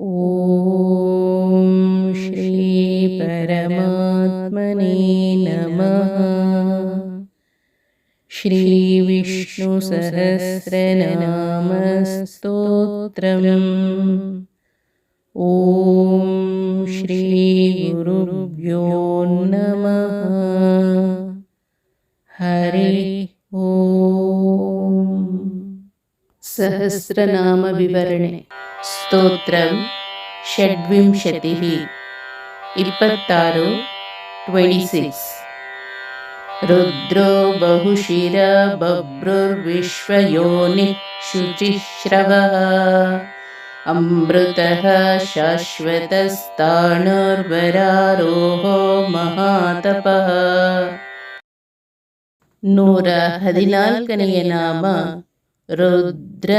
ॐ श्रीपरमात्मने नमः। श्रीविष्णुसहस्रनामस्तोत्रम् ॐ श्रीगुरुभ्यो नमः। हरे ॐ सहस्रनामविवरणे ಸ್ತೋತ್ರಂ ಷಡ್ವಿಂಶತಿಃ ಇಪ್ಪತ್ತಾರು ಟ್ವೆಂಟಿ ಸಿಕ್ಸ್ ರುದ್ರೋ ಬಹುಶಿರ ಬಭ್ರುರ್ವಿಶ್ವಯೋನಿ ಶುಚಿಶ್ರವಃ ಅಮೃತಃ ಶಾಶ್ವತಸ್ತಾಣುರ್ವರಾರೋಹೋ ಮಹಾತಪಃ ನೂರ ಹದಿನಾಲ್ಕನೆಯ ನಾಮ ರುದ್ರ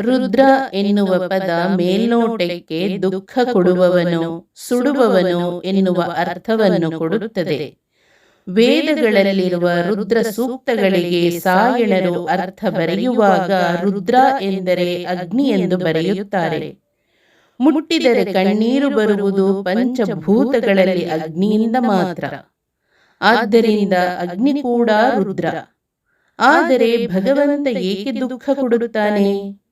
ರುದ್ರ ಎನ್ನುವ ಪದ ಮೇಲ್ನೋಟಕ್ಕೆ ದುಃಖ ಕೊಡುವವನು, ಸುಡುವವನು ಎನ್ನುವ ಅರ್ಥವನ್ನು ಕೊಡುತ್ತದೆ. ವೇದಗಳಲ್ಲಿರುವ ರುದ್ರ ಸೂಕ್ತಗಳಿಗೆ ಸಾಯಣರು ಅರ್ಥ ಬರೆಯುವಾಗ ರುದ್ರ ಎಂದರೆ ಅಗ್ನಿ ಎಂದು ಬರೆಯುತ್ತಾರೆ. ಮುಟ್ಟಿದರೆ ಕಣ್ಣೀರು ಬರುವುದು ಪಂಚಭೂತಗಳಲ್ಲಿ ಅಗ್ನಿಯಿಂದ ಮಾತ್ರ. ಆದ್ದರಿಂದ ಅಗ್ನಿ ಕೂಡ ರುದ್ರ. ಆದರೆ ಭಗವಂತ ಏಕೆ ದುಃಖ ಕೊಡುತ್ತಾನೆ?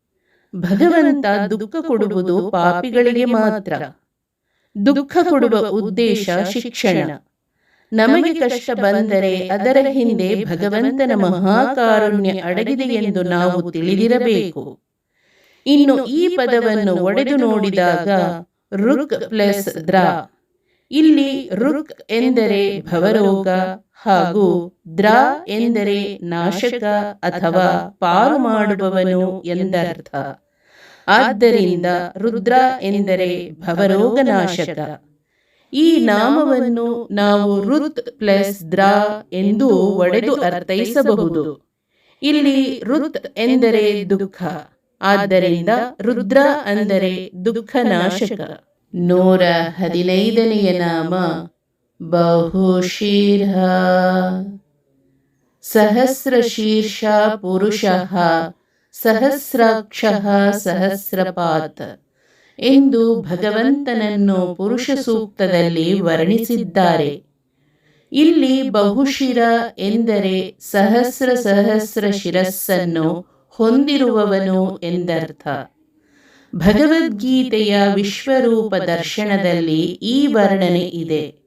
ಭಗವಂತ ದುಃಖ ಕೊಡುವುದು ಪಾಪಿಗಳಿಗೆ ಮಾತ್ರ. ದುಃಖ ಕೊಡುವ ಉದ್ದೇಶ ಶಿಕ್ಷಣ. ನಮಗೆ ಕಷ್ಟ ಬಂದರೆ ಅದರ ಹಿಂದೆ ಭಗವಂತನ ಮಹಾಕಾರುಣ್ಯ ಅಡಗಿದೆ ಎಂದು ನಾವು ತಿಳಿದಿರಬೇಕು. ಇನ್ನು ಈ ಪದವನ್ನು ಒಡೆದು ನೋಡಿದಾಗ ರುಕ್ ಪ್ಲಸ್ ದ್ರ. ಇಲ್ಲಿ ರುಕ್ ಎಂದರೆ ಭವರೋಗ ಹಾಗೂ ದ್ರ ಎಂದರೆ ನಾಶಕ ಅಥವಾ ಪಾರು ಮಾಡುವವನು ಎಂದರ್ಥ. ಆದ್ದರಿಂದ ರುದ್ರ ಎಂದರೆ ಭವರೋಗನಾಶಕ. ಈ ನಾಮವನ್ನು ನಾವು ರುತ್ ಪ್ಲಸ್ ದ್ರ ಎಂದು ಒಡೆದು ಅರ್ಥೈಸಬಹುದು. ಇಲ್ಲಿ ರುತ್ ಎಂದರೆ ದುಃಖ, ಆದ್ದರಿಂದ ರುದ್ರ ಅಂದರೆ ದುಃಖ ನಾಶಕ ನೂರ ಹದಿನೈದನೆಯ ನಾಮ ಬಹುಶೀರ್ಷ ಸಹಸ್ರಶೀರ್ಷ ಪುರುಷಃ ಸಹಸ್ರಾಕ್ಷಃ ಸಹಸ್ರಪಾತ. ಎಂದು ಭಗವಂತನನ್ನು ಪುರುಷ ಸೂಕ್ತದಲ್ಲಿ ವರ್ಣಿಸಿದ್ದಾರೆ. ಇಲ್ಲಿ ಬಹುಶಿರ ಎಂದರೆ ಸಹಸ್ರ ಸಹಸ್ರ ಶಿರಸ್ಸನ್ನು ಹೊಂದಿರುವವನು ಎಂದರ್ಥ. ಭಗವದ್ಗೀತೆಯ ವಿಶ್ವರೂಪ ದರ್ಶನದಲ್ಲಿ ಈ ವರ್ಣನೆ ಇದೆ.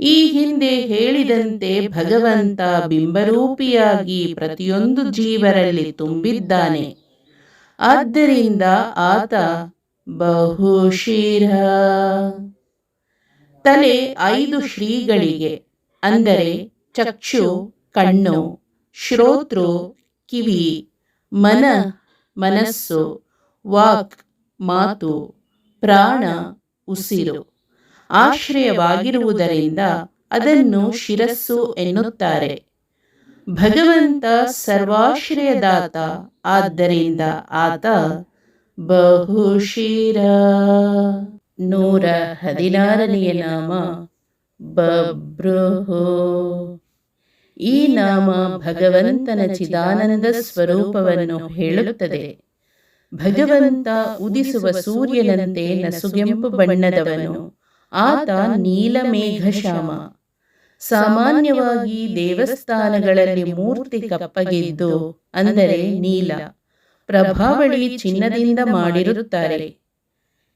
ಈ ಹಿಂದೆ ಹೇಳಿದಂತೆ ಭಗವಂತ ಬಿಂಬರೂಪಿಯಾಗಿ ಪ್ರತಿಯೊಂದು ಜೀವರಲ್ಲಿ ತುಂಬಿದ್ದಾನೆ. ಆದ್ದರಿಂದ ಆತ ಬಹುಶಿರ. ತಲೆ ಐದು ಶ್ರೀಗಳಿಗೆ, ಅಂದರೆ ಚಕ್ಷು, ಕಣ್ಣು, ಶ್ರೋತೃ, ಕಿವಿ, ಮನ, ಮನಸ್ಸು, ವಾಕ್, ಮಾತು, ಪ್ರಾಣ, ಉಸಿರು. ಆಶ್ರಯವಾಗಿರುವುದರಿಂದ ಅದನ್ನು ಶಿರಸ್ಸು ಎನ್ನುತ್ತಾರೆ. ಭಗವಂತ ಸರ್ವಾಶ್ರಯದಾತ, ಆದ್ದರಿಂದ ಆತ ಬಹುಶಿರ. ನೂರ ಹದಿನಾರನೆಯ ನಾಮ ಬಭ್ರುಹು. ಈ ನಾಮ ಭಗವಂತನ ಚಿದಾನಂದ ಸ್ವರೂಪವನ್ನು ಹೇಳುತ್ತದೆ. ಭಗವಂತ ಉದಿಸುವ ಸೂರ್ಯನಂತೆ ನಸುಗೆಂಪು ಬಣ್ಣದವನು. ಆತ ನೀಲಮೇಘಶ್ಯಾಮ ಸಾಮಾನ್ಯವಾಗಿ ದೇವಸ್ಥಾನಗಳಲ್ಲಿ ಮೂರ್ತಿ ಕಪ್ಪಗಿದ್ದು ಅಂದರೆ ನೀಲ. ಪ್ರಭಾವಳಿ ಚಿನ್ನದಿಂದ ಮಾಡಿರುತ್ತಾರೆ.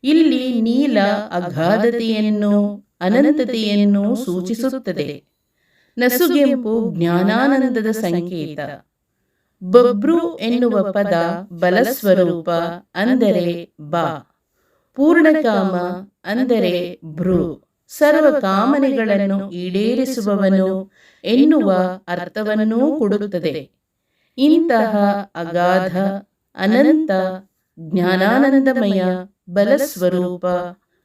ಇಲ್ಲಿ ನೀಲ ಅಗಾಧತೆಯನ್ನು, ಅನಂತತೆಯನ್ನು ಸೂಚಿಸುತ್ತದೆ. ನಸುಗೆಂಪು ಜ್ಞಾನಾನಂದದ ಸಂಕೇತ. ಬಬ್ರು ಎನ್ನುವ ಪದ ಬಲಸ್ವರೂಪ ಅಂದರೆ ಬಾ. ಪೂರ್ಣಕಾಮ ಅಂದರೆ ಭ್ರು. ಸರ್ವ ಕಾಮನೆಗಳನ್ನು ಈಡೇರಿಸುವವನು ಎನ್ನುವ ಅರ್ಥವನ್ನೂ ಕೊಡುತ್ತದೆ. ಇಂತಹ ಅಗಾಧ ಅನಂತ ಜ್ಞಾನಾನಂದಮಯ ಬಲಸ್ವರೂಪ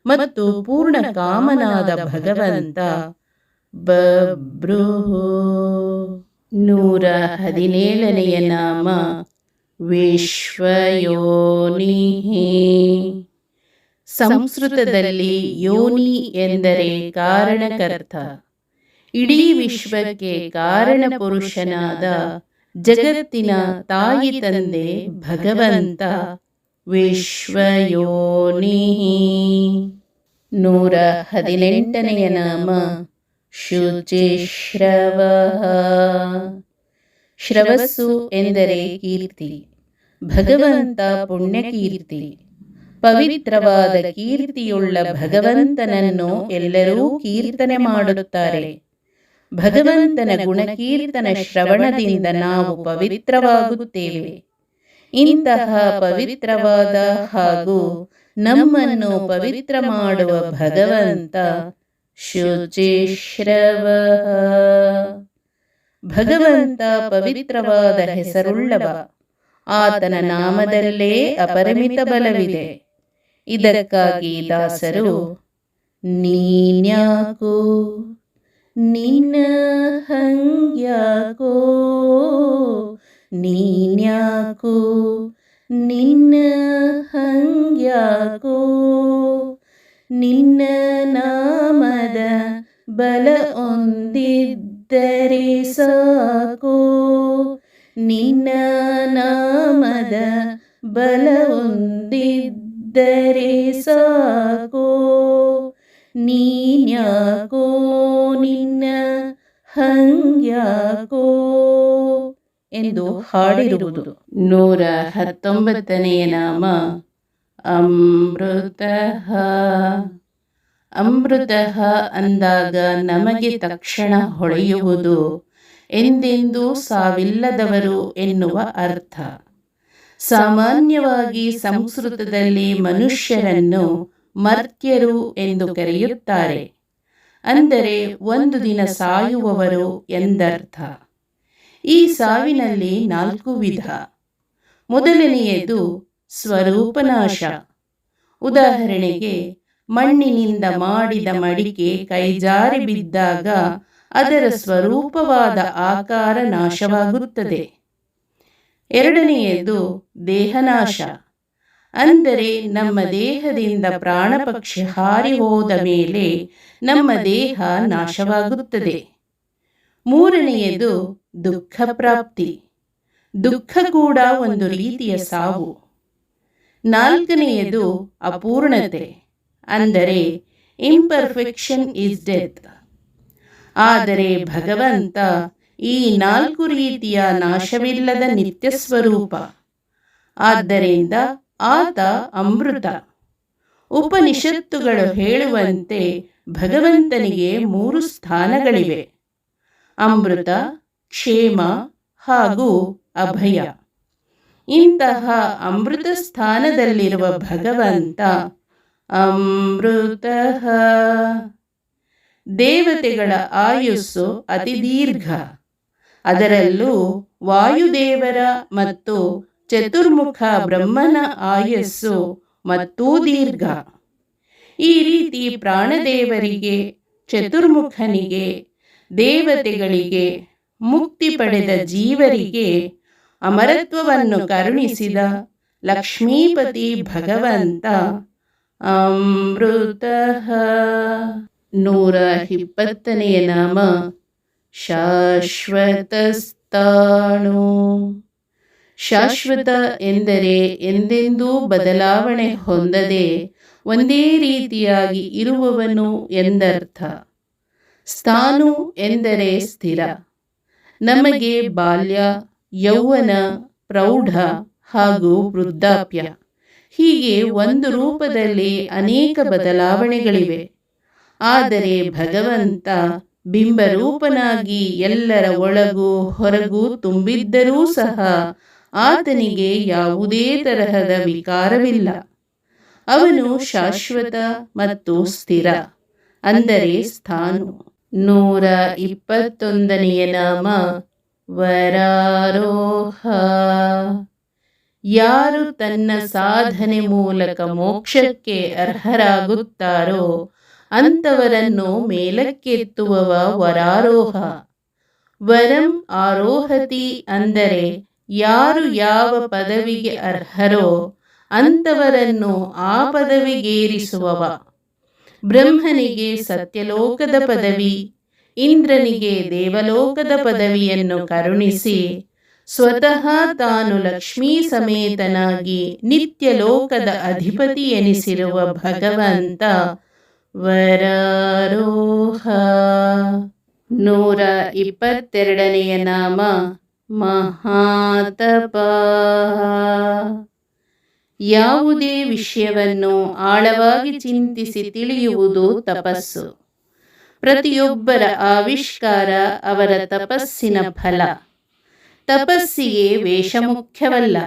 ಮತ್ತು ಪೂರ್ಣ ಕಾಮನಾದ ಭಗವಂತ ಬಬ್ರುಹು ನೂರ ಹದಿನೇಳನೆಯ ನಾಮ ವಿಶ್ವಯೋನಿಹಿ. ಸಂಸ್ಕೃತದಲ್ಲಿ ಯೋನಿ ಎಂದರೆ ಕಾರಣಕರ್ತ. ಇಡೀ ವಿಶ್ವಕ್ಕೆ ಕಾರಣ ಪುರುಷನಾದ ಜಗತ್ತಿನ ತಾಯಿ ತಂದೆ ಭಗವಂತ ವಿಶ್ವಯೋನಿ. ನೂರ ಹದಿನೆಂಟನೆಯ ನಾಮ ಶುಚಿಶ್ರವ. ಶ್ರವಸ್ಸು ಎಂದರೆ ಕೀರ್ತಿ, ಭಗವಂತ ಪುಣ್ಯಕೀರ್ತಿ. ಪವಿತ್ರವಾದ ಕೀರ್ತಿಯುಳ್ಳ ಭಗವಂತನನ್ನು ಎಲ್ಲರೂ ಕೀರ್ತನೆ ಮಾಡುತ್ತಾರೆ. ಭಗವಂತನ ಗುಣಕೀರ್ತನ ಶ್ರವಣದಿಂದ ನಾವು ಪವಿತ್ರವಾಗುತ್ತೇವೆ. ಇಂತಹ ಪವಿತ್ರವಾದ ಹಾಗೂ ನಮ್ಮನ್ನು ಪವಿತ್ರ ಮಾಡುವ ಭಗವಂತ ಶುಚಿಶ್ರವ. ಭಗವಂತ ಪವಿತ್ರವಾದ ಹೆಸರುಳ್ಳವ. ಆತನ ನಾಮದಲ್ಲೇ ಅಪರಿಮಿತ ಬಲವಿದೆ. ಇದಕ್ಕಾಗಿ ದಾಸರು, ನೀನ್ಯಾಕೋ? ನಿನ್ನ ಹಂಗ್ಯಾಕೋ? ನೀನ್ಯಾಕೋ? ನಿನ್ನ ಹಂಗ್ಯಾಕೋ? ನಿನ್ನ ನಾಮದ ಬಲ ಹೊಂದಿದ್ದರೆ ಸಾಕೋ? ನಿನ್ನ ನಾಮದ ಬಲ ಹೊಂದಿದ್ದರೆ ಸಾಕೋ ನೀನ್ಯಾಕೋ, ನಿನ್ನ ಹಂಗ್ಯಾಕೋ ಎಂದು ಹಾಡಿರುವುದು. ನೂರ ಹತ್ತೊಂಬತ್ತನೆಯ ನಾಮ, ಅಮೃತ. ಅಮೃತ ಅಂದಾಗ ನಮಗೆ ತಕ್ಷಣ ಹೊಳೆಯುವುದು, ಎಂದೆಂದೂ ಸಾವಿಲ್ಲದವರು ಎನ್ನುವ ಅರ್ಥ. ಸಾಮಾನ್ಯವಾಗಿ ಸಂಸ್ಕೃತದಲ್ಲಿ ಮನುಷ್ಯರನ್ನು ಮರ್ತ್ಯರು ಎಂದು ಕರೆಯುತ್ತಾರೆ. ಅಂದರೆ ಒಂದು ದಿನ ಸಾಯುವವರು ಎಂದರ್ಥ. ಈ ಸಾವಿನಲ್ಲಿ ನಾಲ್ಕು ವಿಧ. ಮೊದಲನೆಯದು ಸ್ವರೂಪನಾಶ. ಉದಾಹರಣೆಗೆ, ಮಣ್ಣಿನಿಂದ ಮಾಡಿದ ಮಡಿಕೆ ಕೈಜಾರಿ ಬಿದ್ದಾಗ ಅದರ ಸ್ವರೂಪವಾದ ಆಕಾರ ನಾಶವಾಗುತ್ತದೆ. ಎರಡನೆಯದು ದೇಹನಾಶ. ಅಂದರೆ ನಮ್ಮ ದೇಹದಿಂದ ಪ್ರಾಣಪಕ್ಷಿ ಹಾರಿ ಹೋದ ಮೇಲೆ ನಮ್ಮ ದೇಹ ನಾಶವಾಗುತ್ತದೆ. ಮೂರನೆಯದು ದುಃಖ ಪ್ರಾಪ್ತಿ. ದುಃಖ ಕೂಡ ಒಂದು ರೀತಿಯ ಸಾವು. ನಾಲ್ಕನೆಯದು ಅಪೂರ್ಣತೆ. ಅಂದರೆ ಇಂಪರ್ಫೆಕ್ಷನ್ ಇಸ್ ಡೆತ್ ಆದರೆ ಭಗವಂತ ಈ ನಾಲ್ಕು ರೀತಿಯ ನಾಶವಿಲ್ಲದ ನಿತ್ಯ ಸ್ವರೂಪ ಆದ್ದರಿಂದ ಆತ ಅಮೃತ. ಉಪನಿಷತ್ತುಗಳು ಹೇಳುವಂತೆ ಭಗವಂತನಿಗೆ ಮೂರು ಸ್ಥಾನಗಳಿವೆ. ಅಮೃತ, ಕ್ಷೇಮ ಹಾಗೂ ಅಭಯ. ಇಂತಹ ಅಮೃತ ಸ್ಥಾನದಲ್ಲಿರುವ ಭಗವಂತ ಅಮೃತ. ದೇವತೆಗಳ ಆಯುಸ್ಸು ಅತಿ ದೀರ್ಘ. ಅದರಲ್ಲೂ ವಾಯುದೇವರ ಮತ್ತು ಚತುರ್ಮುಖ ಬ್ರಹ್ಮನ ಆಯಸ್ಸು ಮತ್ತು ದೀರ್ಘ. ಈ ರೀತಿ ಪ್ರಾಣದೇವರಿಗೆ, ಚತುರ್ಮುಖನಿಗೆ, ದೇವತೆಗಳಿಗೆ, ಮುಕ್ತಿ ಪಡೆದ ಜೀವರಿಗೆ ಅಮರತ್ವವನ್ನು ಕರುಣಿಸಿದ ಲಕ್ಷ್ಮೀಪತಿ ಭಗವಂತ ಅಮೃತ. ನೂರ ಇಪ್ಪತ್ತನೆಯ ನಾಮ ಶಾಶ್ವತಸ್ತಾಣು ಶಾಶ್ವತ ಎಂದರೆ ಎಂದೆಂದೂ ಬದಲಾವಣೆ ಹೊಂದದೆ ಒಂದೇ ರೀತಿಯಾಗಿ ಇರುವವನು ಎಂದರ್ಥ. ಸ್ಥಾನು ಎಂದರೆ ಸ್ಥಿರ. ನಮಗೆ ಬಾಲ್ಯ, ಯೌವನ, ಪ್ರೌಢ ಹಾಗೂ ವೃದ್ಧಾಪ್ಯ. ಹೀಗೆ ಒಂದು ರೂಪದಲ್ಲಿ ಅನೇಕ ಬದಲಾವಣೆಗಳಿವೆ. ಆದರೆ ಭಗವಂತ ಬಿಂಬರೂಪನಾಗಿ ಎಲ್ಲರ ಒಳಗೂ ಹೊರಗೂ ತುಂಬಿದ್ದರೂ ಸಹ ಆತನಿಗೆ ಯಾವುದೇ ತರಹದ ವಿಕಾರವಿಲ್ಲ. ಅವನು ಶಾಶ್ವತ ಮತ್ತು ಸ್ಥಿರ, ಅಂದರೆ ಸ್ಥಾನು. ನೂರ ಇಪ್ಪತ್ತೊಂದನೆಯ ನಾಮ ವರಾರೋಹ. ಯಾರು ತನ್ನ ಸಾಧನೆ ಮೂಲಕ ಮೋಕ್ಷಕ್ಕೆ ಅರ್ಹರಾಗುತ್ತಾರೋ ಅಂಥವರನ್ನು ಮೇಲಕ್ಕೆತ್ತುವವ ವರಾರೋಹ. ವರಂ ಆರೋಹತಿ ಅಂದರೆ ಯಾರು ಯಾವ ಪದವಿಗೆ ಅರ್ಹರೋ ಅಂಥವರನ್ನು ಆ ಪದವಿಗೇರಿಸುವವ. ಬ್ರಹ್ಮನಿಗೆ ಸತ್ಯಲೋಕದ ಪದವಿ, ಇಂದ್ರನಿಗೆ ದೇವಲೋಕದ ಪದವಿಯನ್ನು ಕರುಣಿಸಿ, ಸ್ವತಃ ತಾನು ಲಕ್ಷ್ಮೀ ಸಮೇತನಾಗಿ ನಿತ್ಯ ಲೋಕದ ಅಧಿಪತಿ ಎನಿಸಿರುವ ಭಗವಂತ ವರಾರೋಹ. ನೂರ ಇಪ್ಪತ್ತೆರಡನೆಯ ನಾಮ ಮಹಾತಪ. ಯಾವುದೇ ವಿಷಯವನ್ನು ಆಳವಾಗಿ ಚಿಂತಿಸಿ ತಿಳಿಯುವುದು ತಪಸ್ಸು. ಪ್ರತಿಯೊಬ್ಬರ ಆವಿಷ್ಕಾರ ಅವರ ತಪಸ್ಸಿನ ಫಲ. ತಪಸ್ಸಿಗೆ ವೇಷ ಮುಖ್ಯವಲ್ಲ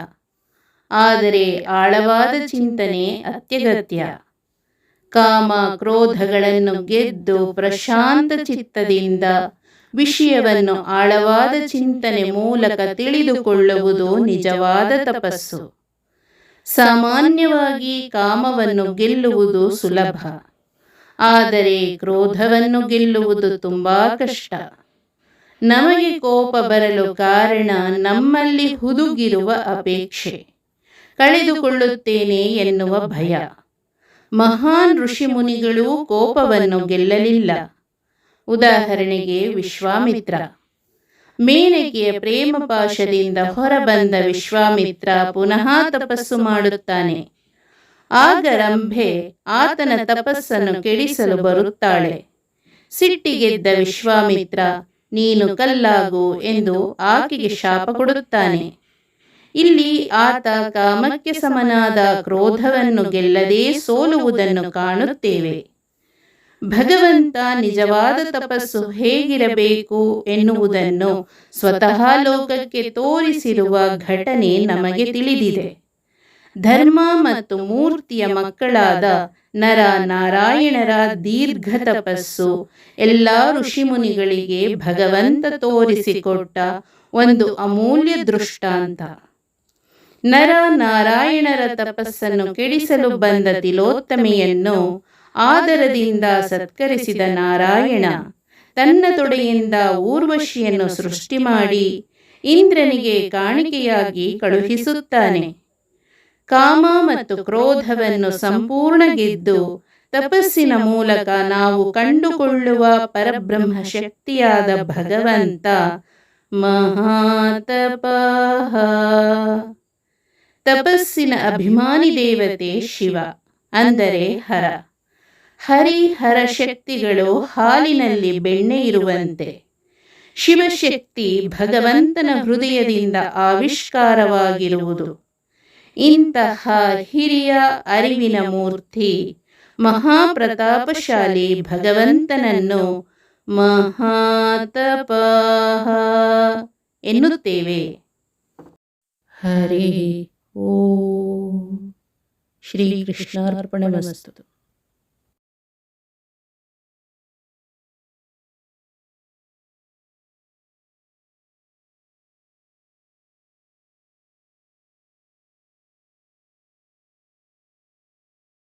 ಆದರೆ ಆಳವಾದ ಚಿಂತನೆ ಅತ್ಯಗತ್ಯ. ಕಾಮ ಕ್ರೋಧಗಳನ್ನು ಗೆದ್ದು ಪ್ರಶಾಂತ ಚಿತ್ತದಿಂದ ವಿಷಯವನ್ನು ಆಳವಾದ ಚಿಂತನೆ ಮೂಲಕ ತಿಳಿದುಕೊಳ್ಳುವುದು ನಿಜವಾದ ತಪಸ್ಸು. ಸಾಮಾನ್ಯವಾಗಿ ಕಾಮವನ್ನು ಗೆಲ್ಲುವುದು ಸುಲಭ. ಆದರೆ ಕ್ರೋಧವನ್ನು ಗೆಲ್ಲುವುದು ತುಂಬಾ ಕಷ್ಟ. ನಮಗೆ ಕೋಪ ಬರಲು ಕಾರಣ ನಮ್ಮಲ್ಲಿ ಹುದುಗಿರುವ ಅಪೇಕ್ಷೆ. ಕಳೆದುಕೊಳ್ಳುತ್ತೇನೆ ಎನ್ನುವ ಭಯ. ಮಹಾನ್ ಋಷಿಮುನಿಗಳು ಕೋಪವನ್ನು ಗೆಲ್ಲಲಿಲ್ಲ. ಉದಾಹರಣೆಗೆ ವಿಶ್ವಾಮಿತ್ರ. ಮೇನಕೆಯ ಪ್ರೇಮ ಪಾಶದಿಂದ ಹೊರಬಂದ ವಿಶ್ವಾಮಿತ್ರ ಪುನಃ ತಪಸ್ಸು ಮಾಡುತ್ತಾನೆ. ಆಗ ರಂಭೆ ಆತನ ತಪಸ್ಸನ್ನು ಕೆಡಿಸಲು ಬರುತ್ತಾಳೆ. ಸಿಟ್ಟಿಗೆದ್ದ ವಿಶ್ವಾಮಿತ್ರ, ನೀನು ಕಲ್ಲಾಗು ಎಂದು ಆಕೆಗೆ ಶಾಪ ಕೊಡುತ್ತಾನೆ. ಇಲ್ಲಿ ಆತ ಕಾಮಕ್ಕೆ ಸಮನಾದ ಕ್ರೋಧವನ್ನು ಗೆಲ್ಲದೆ ಸೋಲುವುದನ್ನು ಕಾಣುತ್ತೇವೆ. ಭಗವಂತ ನಿಜವಾದ ತಪಸ್ಸು ಹೇಗಿರಬೇಕು ಎನ್ನುವುದನ್ನು ಸ್ವತಃ ಲೋಕಕ್ಕೆ ತೋರಿಸಿರುವ ಘಟನೆ ನಮಗೆ ತಿಳಿದಿದೆ. ಧರ್ಮ ಮತ್ತು ಮೂರ್ತಿಯ ಮಕ್ಕಳಾದ ನರ ನಾರಾಯಣರ ದೀರ್ಘ ತಪಸ್ಸು ಎಲ್ಲ ಋಷಿಮುನಿಗಳಿಗೆ ಭಗವಂತ ತೋರಿಸಿಕೊಟ್ಟ ಒಂದು ಅಮೂಲ್ಯ ದೃಷ್ಟಾಂತ. ನರ ನಾರಾಯಣರ ತಪಸ್ಸನ್ನು ಕೆಡಿಸಲು ಬಂದ ತಿಲೋತ್ತಮೆಯನ್ನು ಆದರದಿಂದ ಸತ್ಕರಿಸಿದ ನಾರಾಯಣ. ತನ್ನ ತೊಡೆಯಿಂದ ಊರ್ವಶಿಯನ್ನು ಸೃಷ್ಟಿ ಮಾಡಿ ಇಂದ್ರನಿಗೆ ಕಾಣಿಕೆಯಾಗಿ ಕಳುಹಿಸುತ್ತಾನೆ. ಕಾಮ ಮತ್ತು ಕ್ರೋಧವನ್ನು ಸಂಪೂರ್ಣ ಗೆದ್ದು ತಪಸ್ಸಿನ ಮೂಲಕ ನಾವು ಕಂಡುಕೊಳ್ಳುವ ಪರಬ್ರಹ್ಮ ಶಕ್ತಿಯಾದ ಭಗವಂತ ಮಹಾತಪಃ. ತಪಸ್ಸಿನ ಅಭಿಮಾನಿ ದೇವತೆ ಶಿವ, ಅಂದರೆ ಹರ. ಹರಿಹರ ಶಕ್ತಿಗಳು ಹಾಲಿನಲ್ಲಿ ಬೆಣ್ಣೆ ಇರುವಂತೆ. ಶಿವಶಕ್ತಿ ಭಗವಂತನ ಹೃದಯದಿಂದ ಆವಿಷ್ಕಾರವಾಗಿರುವುದು. ಇಂತಹ ಹಿರಿಯ ಅರಿವಿನ ಮೂರ್ತಿ, ಮಹಾಪ್ರತಾಪಶಾಲಿ ಭಗವಂತನನ್ನು ಮಹಾತಪ ಎನ್ನುತ್ತೇವೆ. ಹರಿ ओ श्रीकृष्णार्पणमस्तु.